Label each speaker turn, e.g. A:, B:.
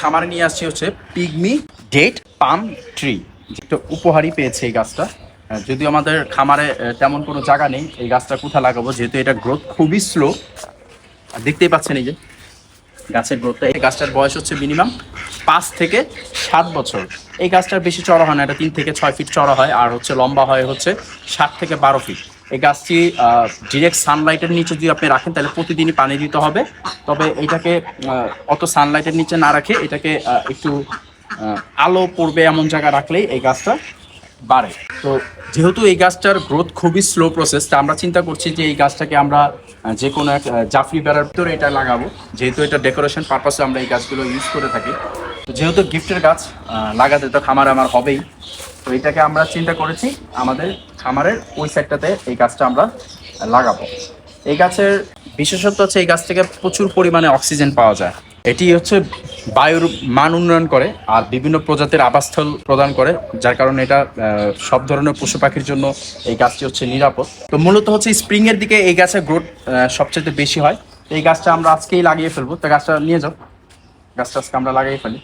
A: খামারে নিয়ে আসছি হচ্ছে পিগমি ডেট পাম ট্রি। যেটা উপহারই পেয়েছে এই গাছটা। যদিও আমাদের খামারে তেমন কোনো জায়গা নেই এই গাছটা কোথায় লাগাবো যেহেতু এটা গ্রোথ খুবই স্লো দেখতেই পাচ্ছেন এই যে গাছের গ্রোথটা এই গাছটার বয়স হচ্ছে মিনিমাম পাঁচ থেকে সাত বছর। এই গাছটার বেশি চড়া হয় না এটা তিন থেকে ছয় ফিট চড়া হয় আর হচ্ছে লম্বা হয় হচ্ছে সাত থেকে বারো ফিট এই গাছটি ডিরেক্ট সানলাইটের নিচে যদি আপনি রাখেন, তাহলে প্রতিদিনই পানি দিতে হবে। তবে এটাকে অত সানলাইটের নিচে না রাখে এটাকে একটু আলো পড়বে এমন জায়গা রাখলেই এই গাছটা বাড়ে। তো যেহেতু এই গাছটার গ্রোথ খুবই স্লো প্রসেস তা আমরা চিন্তা করছি যে এই গাছটাকে আমরা যে কোনো এক জাফরি বেড়ার ভিতরে এটা লাগাবো। যেহেতু এটা ডেকোরেশন পারপাসে আমরা এই গাছগুলো ইউজ করে থাকি। তো যেহেতু গিফটের গাছ লাগাতে তো খামারে আমার হবেই। তো এটাকে আমরা চিন্তা করেছি আমাদের খামারের ওই সাইডটাতে এই গাছটা আমরা লাগাবো। এই গাছের বিশেষত্ব হচ্ছে এই গাছ থেকে প্রচুর পরিমাণে অক্সিজেন পাওয়া যায়। এটি হচ্ছে বায়ুর মান উন্নয়ন করে আর বিভিন্ন প্রজাতির আবাসস্থল প্রদান করে, যার কারণে এটা সব ধরনের পশু পাখির জন্য এই গাছটি হচ্ছে নিরাপদ। তো মূলত হচ্ছে স্প্রিং এর দিকে এই গাছের গ্রোথ সবচেয়ে বেশি হয়। এই গাছটা আমরা আজকেই লাগিয়ে ফেলব। তো গাছটা নিয়ে যাও। গাছটা আজকে আমরা লাগিয়ে ফেলি।